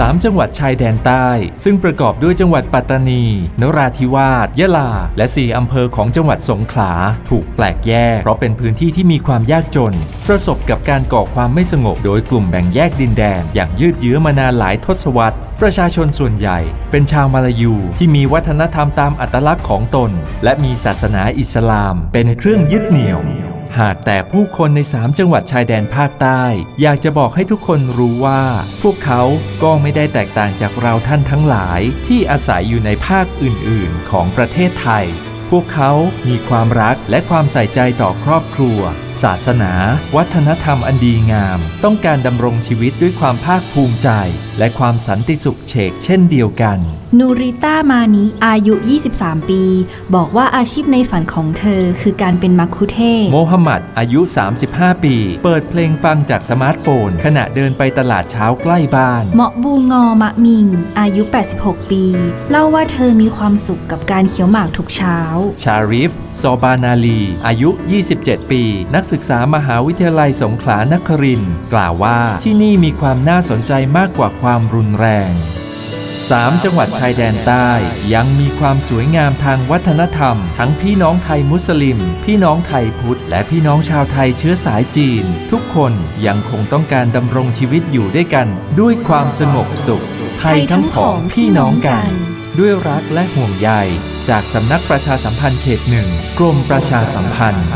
3 จังหวัดชายแดนใต้ ซึ่งประกอบด้วยจังหวัดปัตตานี นราธิวาส ยะลา และ 4 อำเภอของจังหวัดสงขลา ถูกแปลกแยก เพราะเป็นพื้นที่ที่มีความยากจน ประสบกับการก่อความไม่สงบโดยกลุ่มแบ่งแยกดินแดน อย่างยืดเยื้อมานานหลายทศวรรษ ประชาชนส่วนใหญ่ เป็นชาวมาลายูที่มีวัฒนธรรมตามอัตลักษณ์ของตน และมีศาสนาอิสลาม เป็นเครื่องยึดเหนี่ยว หากแต่ผู้คนใน3จังหวัดชายแดนภาคใต้ อยากจะบอกให้ทุกคนรู้ว่า พวกเขาก็ไม่ได้แตกต่างจากเราท่านทั้งหลายที่อาศัยอยู่ในภาคอื่น ๆ ของประเทศไทย พวกเขามีความรักและความใส่ใจต่อครอบครัวศาสนา วัฒนธรรมอันดีงาม ต้องการดำรงชีวิตด้วยความภาคภูมิใจ และความสันติสุขเฉกเช่นเดียวกัน นูริต้ามานิอายุ 23 ปี บอกว่าอาชีพในฝันของเธอคือการเป็นมักคุเทศก์โมฮัมหมัดอายุ 35 ปี เปิดเพลงฟังจากสมาร์ทโฟน ขณะเดินไปตลาดเช้าใกล้บ้านเหมาะบูงอมะมิง อายุ 86 ปี เล่าว่าเธอมีความสุขกับการเคี้ยวหมากทุกเช้า ชาริฟ ซอบานาลี อายุ 27 ปีนัักศึกษามหาวิทยาลัยสงขลานครินทร์กล่าวว่าที่นี่มีความน่าสนใจมากกว่าความรุนแรง 3 จังหวัดชายแดนใต้ยังมีความสวยงามทางวัฒนธรรม ทั้งพี่น้องไทยมุสลิม พี่น้องไทยพุทธ และพี่น้องชาวไทยเชื้อสายจีน ทุกคนยังคงต้องการดำรงชีวิตอยู่ด้วยกัน ด้วยความสงบสุข ไทยทั้งผองพี่น้องกัน ด้วยรักและห่วงใยจากสำนักประชาสัมพันธ์เขตหนึ่งกรมประชาสัมพันธ์